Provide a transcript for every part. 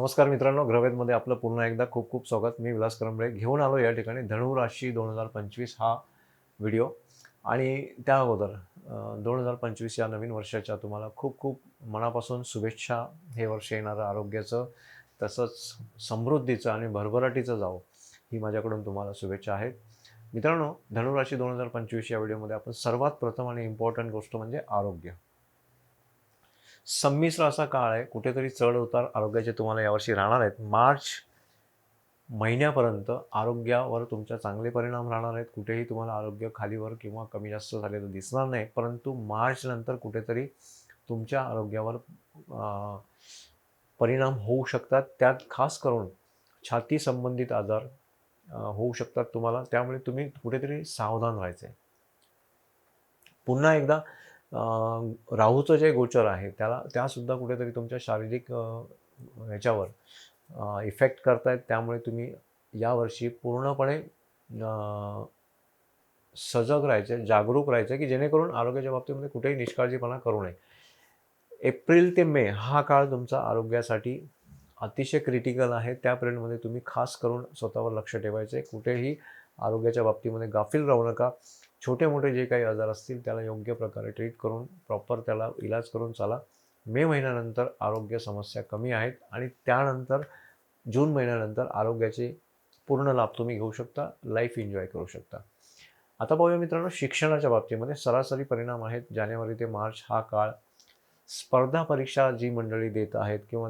नमस्कार मित्रांनो ग्रवेदमध्ये आपलं पुन्हा एकदा खूप खूप स्वागत. मी विलास करंबळे घेऊन आलो या ठिकाणी धनु राशी दोन हजार पंचवीस हा व्हिडिओ. आणि त्या अगोदर दोन हजार पंचवीस या नवीन वर्षाच्या तुम्हाला खूप खूप मनापासून शुभेच्छा. हे वर्ष येणारं आरोग्याचं तसंच समृद्धीचं आणि भरभराटीचं जावं ही माझ्याकडून तुम्हाला शुभेच्छा आहेत. मित्रांनो धनुराशी दोन हजार पंचवीस या व्हिडिओमध्ये आपण सर्वात प्रथम आणि इम्पॉर्टंट गोष्ट म्हणजे आरोग्य. संमिश्र असा काळ आहे कुठेतरी चढ उतार आरोग्याचे तुम्हाला यावर्षी राहणार आहेत. मार्च महिन्यापर्यंत आरोग्यावर तुमच्या चांगले परिणाम राहणार आहेत. कुठेही तुम्हाला आरोग्य खालीवर किंवा कमी जास्त झालेलं दिसणार नाही परंतु मार्च नंतर कुठेतरी तुमच्या आरोग्यावर अं, परिणाम होऊ शकतात. त्यात खास करून छाती संबंधित आजार होऊ शकतात तुम्हाला. त्यामुळे तुम्ही कुठेतरी सावधान व्हायचे पुन्हा एकदा राहूचं जे गोचर आहे त्याला त्यासुद्धा कुठेतरी तुमच्या शारीरिक ह्याच्यावर इफेक्ट करतायत. त्यामुळे तुम्ही यावर्षी पूर्णपणे सजग राहायचे जागरूक राहायचे की जेणेकरून आरोग्याच्या बाबतीमध्ये कुठेही निष्काळजीपणा करू नये. एप्रिल ते मे हा काळ तुमचा आरोग्यासाठी अतिशय क्रिटिकल आहे. त्या पिरियडमध्ये तुम्ही खास करून स्वतःवर लक्ष ठेवायचे. कुठेही आरोग्याच्या बाबतीमध्ये गाफील राहू नका. छोटे मोठे जे काही आजार असतील त्याला योग्य प्रकारे ट्रीट करून प्रॉपर त्याला इलाज करून चाला. मे महिन्यानंतर आरोग्य समस्या कमी आहेत आणि त्यानंतर जून महिन्यानंतर आरोग्याचे पूर्ण लाभ तुम्ही घेऊ शकता लाईफ एन्जॉय करू शकता. आता पाहूया मित्रांनो शिक्षणाच्या बाबतीमध्ये सरासरी परिणाम आहेत. जानेवारी ते मार्च हा काळ स्पर्धा परीक्षा जी मंडळी देत आहेत किंवा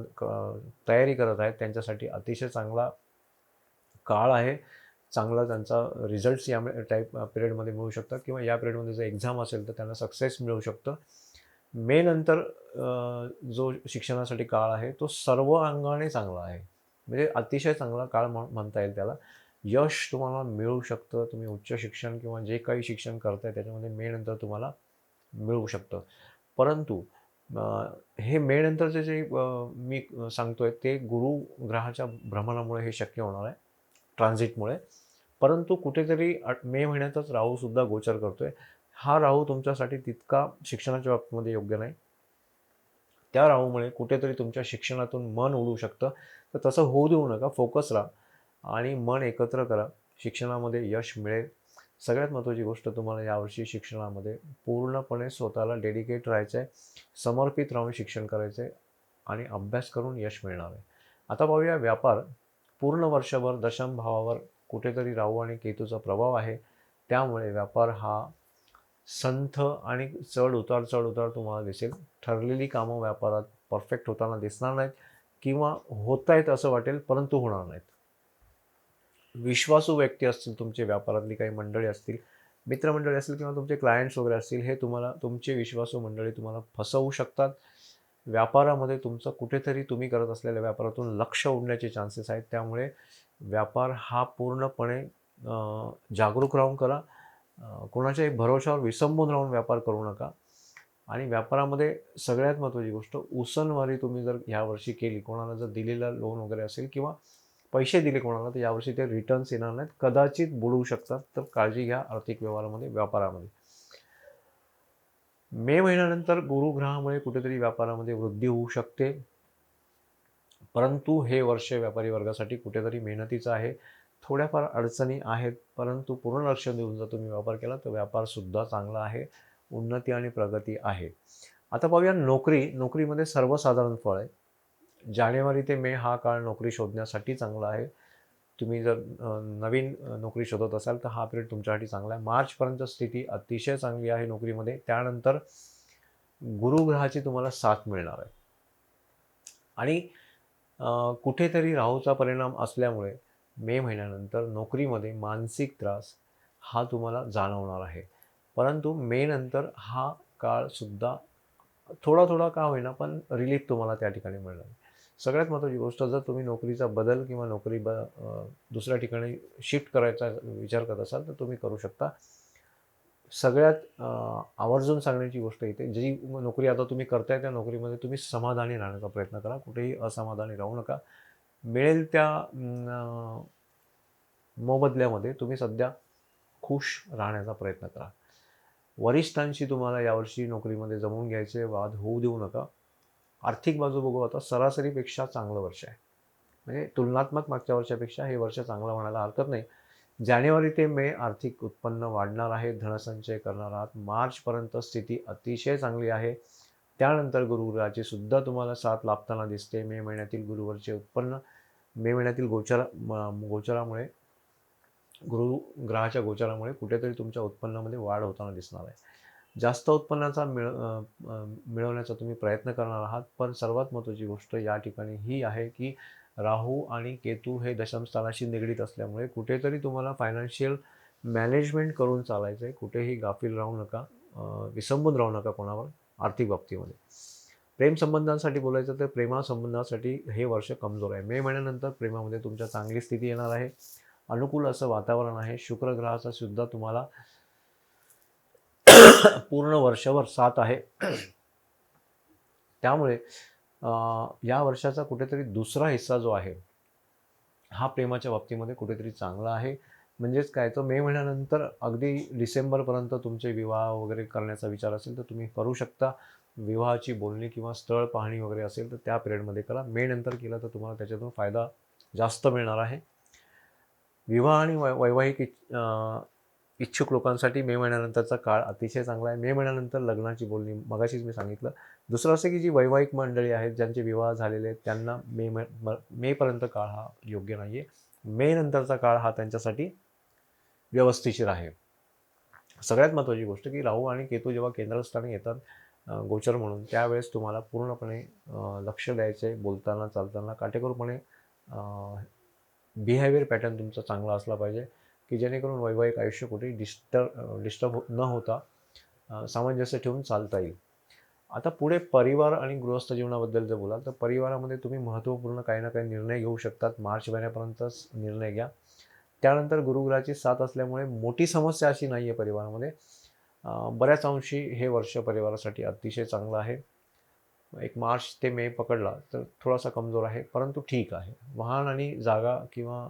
तयारी करत आहेत त्यांच्यासाठी अतिशय चांगला काळ आहे. चांगला त्यांचा रिझल्ट्स या टाईप पिरियडमध्ये मिळू शकतात किंवा या पिरियडमध्ये जर एक्झाम असेल तर त्यांना सक्सेस मिळू शकतं. मे नंतर जो शिक्षणासाठी काळ आहे तो सर्व अंगाने चांगला आहे. म्हणजे अतिशय चांगला काळ म्हणता येईल त्याला. यश तुम्हाला मिळू शकतं तुम्ही उच्च शिक्षण किंवा जे काही शिक्षण करताय त्याच्यामध्ये मे नंतर तुम्हाला मिळू शकतं. परंतु हे मे नंतरचे जे मी सांगतोय ते गुरु ग्रहाच्या भ्रमणामुळे हे शक्य होणार आहे. ट्रान्झिटमुळे परंतु कुठेतरी मे महिन्यातच राहूसुद्धा गोचर करतोय. हा राहू तुमच्यासाठी तितका शिक्षणाच्या बाबतीमध्ये योग्य नाही. त्या राहूमुळे कुठेतरी तुमच्या शिक्षणातून मन उडू शकतं. तर तसं होऊ देऊ नका फोकस राहा आणि मन एकत्र करा. शिक्षणामध्ये यश मिळेल. सगळ्यात महत्त्वाची गोष्ट तुम्हाला यावर्षी शिक्षणामध्ये पूर्णपणे स्वतःला डेडिकेट राहायचं आहे समर्पित राहून शिक्षण करायचं आहे आणि अभ्यास करून यश मिळणार आहे. आता पाहूया व्यापार. पूर्ण वर्षभर दशम भावावर कुठेतरी राहू आणि केतूचा प्रभाव आहे. त्यामुळे व्यापार हा संथ आणि चढ उतार चढ उतार तुम्हाला दिसेल. ठरलेली कामं व्यापारात परफेक्ट होताना दिसणार नाहीत किंवा होत आहेत असं वाटेल परंतु होणार नाहीत. विश्वासू व्यक्ती असतील तुमचे व्यापारातली काही मंडळी असतील मित्रमंडळी असतील किंवा तुमचे क्लायंट्स वगैरे असतील हे तुम्हाला तुमचे विश्वासू मंडळी तुम्हाला फसवू शकतात. व्यापारामध्ये तुमचं कुठेतरी तुम्ही करत असलेल्या व्यापारातून लक्ष उडण्याचे चान्सेस आहेत. त्यामुळे व्यापार हा पूर्णपणे जागरूक राहून करा. कोणाच्याही भरोशावर विसंबून राहून व्यापार करू नका. आणि व्यापारामध्ये सगळ्यात महत्त्वाची गोष्ट उसनवारी तुम्ही जर ह्यावर्षी केली कोणाला जर दिलेलं लोन वगैरे असेल किंवा पैसे दिले कोणाला तर यावर्षी ते रिटर्न्स येणार नाहीत. कदाचित बुडवू शकतात तर काळजी घ्या आर्थिक व्यवहारामध्ये व्यापारामध्ये. मे महिन्यानंतर गुरुग्रहामुळे कुठेतरी व्यापारामध्ये वृद्धी होऊ शकते. परंतु हे वर्ष व्यापारी वर्गासाठी कुठेतरी मेहनतीचं आहे. थोड्याफार अडचणी आहेत परंतु पूर्ण लक्ष देऊन जर तुम्ही व्यापार केला तर व्यापारसुद्धा चांगला आहे उन्नती आणि प्रगती आहे. आता पाहूया नोकरी. नोकरीमध्ये सर्वसाधारण फळ आहे. जानेवारी ते मे हा काळ नोकरी शोधण्यासाठी चांगला आहे. तुम्ही जर नवीन नोकरी शोधत असाल तर हा पिरियड तुमच्यासाठी चांगला आहे. मार्चपर्यंत स्थिती अतिशय चांगली आहे नोकरीमध्ये. त्यानंतर गुरुग्रहाची तुम्हाला साथ मिळणार आहे. आणि कुठेतरी राहूचा परिणाम असल्यामुळे मे महिन्यानंतर नोकरीमध्ये मानसिक त्रास हा तुम्हाला जाणवणार आहे. परंतु मे नंतर हा काळसुद्धा थोडा थोडा का होईना पण रिलीफ तुम्हाला त्या ठिकाणी मिळणार सगळ्यात महत्त्वाची गोष्ट जर तुम्ही नोकरीचा बदल किंवा नोकरी ब दुसऱ्या ठिकाणी शिफ्ट करायचा विचार करत असाल तर तुम्ही करू शकता. सगळ्यात आवर्जून सांगण्याची गोष्ट इथे जी नोकरी आता तुम्ही करताय त्या नोकरीमध्ये तुम्ही समाधानी राहण्याचा प्रयत्न करा. कुठेही असमाधानी राहू नका. मिळेल त्या मोबदल्यामध्ये तुम्ही सध्या खुश राहण्याचा प्रयत्न करा. वरिष्ठांशी तुम्हाला यावर्षी नोकरीमध्ये जमवून घ्यायचे वाद होऊ देऊ नका. आर्थिक बाजू बघू आता सरासरीपेक्षा चांगलं वर्ष आहे. म्हणजे तुलनात्मक मागच्या वर्षापेक्षा हे वर्ष चांगलं म्हणायला हरकत नाही. जानेवारी ते मे आर्थिक उत्पन्न वाढणार आहे धनसंचय करणार आहात. मार्चपर्यंत स्थिती अतिशय चांगली आहे. त्यानंतर गुरुग्रहाची सुद्धा तुम्हाला साथ लाभताना दिसते. मे महिन्यातील गुरुवारचे उत्पन्न मे महिन्यातील गोचरा गोचरामुळे गुरु ग्रहाच्या गोचरामुळे कुठेतरी तुमच्या उत्पन्नामध्ये वाढ होताना दिसणार आहे. जास्त उत्पन्नाचा मिळ मिळवण्याचा तुम्ही प्रयत्न करणार आहात पण सर्वात महत्त्वाची गोष्ट या ठिकाणी ही आहे की राहू आणि केतू हे दशमस्थानाशी निगडीत असल्यामुळे कुठेतरी तुम्हाला फायनान्शियल मॅनेजमेंट करून चालायचं आहे कुठेही गाफील राहू नका विसंबून राहू नका कोणावर आर्थिक बाबतीमध्ये. प्रेमसंबंधांसाठी बोलायचं तर प्रेमासंबंधासाठी हे वर्ष कमजोर आहे. मे महिन्यानंतर प्रेमामध्ये तुमच्या चांगली स्थिती येणार आहे. अनुकूल असं वातावरण आहे. शुक्रग्रहाचा सुद्धा तुम्हाला पूर्ण वर्षभर साथ आहे. त्यामुळे या वर्षाचा कुठेतरी दुसरा हिस्सा जो आहे हा प्रेमाच्या बाबतीमध्ये कुठेतरी चांगला आहे. म्हणजेच काय तर मे महिन्यानंतर अगदी डिसेंबरपर्यंत तुमचे विवाह वगैरे करण्याचा विचार असेल तर तुम्ही करू शकता. विवाहाची बोलणी किंवा स्थळ पाहणी वगैरे असेल तर त्या पिरियडमध्ये करा. मे नंतर केलं तर तुम्हाला त्याच्यातून फायदा जास्त मिळणार आहे. विवाह आणि वै वैवाहिक इच्छुक लोकांसाठी मे महिन्यानंतरचा काळ अतिशय चांगला आहे. मे महिन्यानंतर लग्नाची बोलणी मगाशीच मी सांगितलं. दुसरं असं की जी वैवाहिक मंडळी आहेत ज्यांचे विवाह झालेले आहेत त्यांना मे म- मेपर्यंत काळ हा योग्य नाही आहे मे नंतरचा काळ हा त्यांच्यासाठी व्यवस्थिशीर आहे. सगळ्यात महत्त्वाची गोष्ट की राहू आणि केतू जेव्हा केंद्रस्थानी येतात गोचर म्हणून त्यावेळेस तुम्हाला पूर्णपणे लक्ष द्यायचं आहे बोलताना चालताना काटेकोरपणे बिहेवियर पॅटर्न तुमचा चांगला असला पाहिजे. की जेणेकरून वैवाहिक आयुष्य कुठेही डिस्टर्ब डिस्टर्ब न होता सामंजस्य ठेवून चालता येईल. आता पुढे परिवार आणि गृहस्थ जीवनाबद्दल जर बोलाल तर परिवारामध्ये तुम्ही महत्त्वपूर्ण काही ना काही निर्णय घेऊ शकतात. मार्च महिन्यापर्यंतच निर्णय घ्या. त्यानंतर गुरुग्रहाची साथ असल्यामुळे मोठी समस्या अशी नाही आहे परिवारामध्ये बऱ्याच अंशी हे वर्ष परिवारासाठी अतिशय चांगलं आहे. एक मार्च ते मे पकडला तर थोडासा कमजोर आहे परंतु ठीक आहे. वाहन आणि जागा किंवा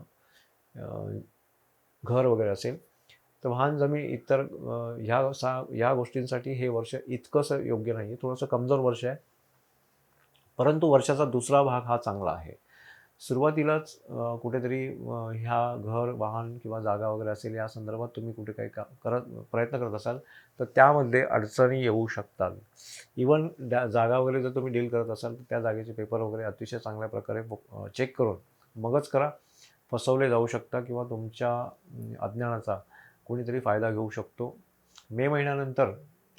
घर वगैरे असेल तर वाहन जमीन इतर ह्या सा ह्या गोष्टींसाठी हे वर्ष इतकंसं योग्य नाही आहे थोडंसं कमजोर वर्ष आहे. परंतु वर्षाचा दुसरा भाग हा चांगला आहे. सुरुवातीलाच कुठेतरी ह्या घर वाहन किंवा जागा वगैरे असेल या संदर्भात तुम्ही कुठे काही का करत प्रयत्न करत असाल तर त्यामध्ये अडचणी येऊ शकतात. इवन द्या जागा वगैरे जर तुम्ही डील करत असाल तर त्या जागेचे पेपर वगैरे अतिशय चांगल्या प्रकारे चेक करून मगच करा. फसवले जाऊ शकता किंवा तुमच्या अज्ञानाचा कोणीतरी फायदा घेऊ शकतो. मे महिन्यानंतर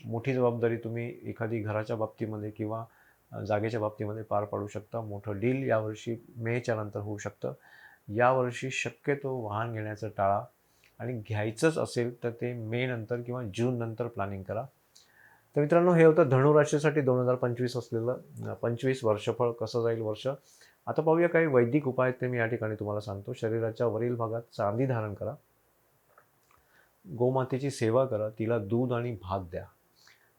मोठी जबाबदारी तुम्ही एखादी घराच्या बाबतीमध्ये किंवा जागेच्या बाबतीमध्ये पार पाडू शकता. मोठं डील यावर्षी मेच्या नंतर होऊ शकतं. यावर्षी शक्यतो वाहन घेण्याचं टाळा आणि घ्यायचंच असेल तर ते मे नंतर किंवा जून नंतर प्लॅनिंग करा. तर मित्रांनो हे होतं धनुराशीसाठी दोन हजार पंचवीस असलेलं पंचवीस वर्षफळ कसं जाईल वर्ष? आता पाहूया काही वैदिक उपाय आहेत ते मी या ठिकाणी तुम्हाला सांगतो. शरीराच्या वरील भागात चांदी धारण करा. गोमातेची सेवा करा. तिला दूध आणि भात द्या.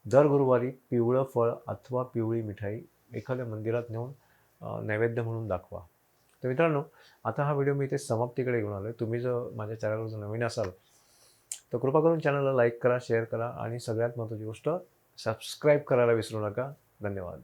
दर गुरुवारी पिवळं फळ अथवा पिवळी मिठाई एखाद्या मंदिरात नेऊन नैवेद्य म्हणून दाखवा. तर मित्रांनो आता हा व्हिडिओ मी इथे समाप्तीकडे घेऊन आलो आहे तुम्ही जर माझ्या चॅनलवर जर नवीन असाल तर कृपा करून चॅनलला लाईक करा शेअर करा आणि सगळ्यात महत्त्वाची गोष्ट सबस्क्राईब करायला विसरू नका. धन्यवाद.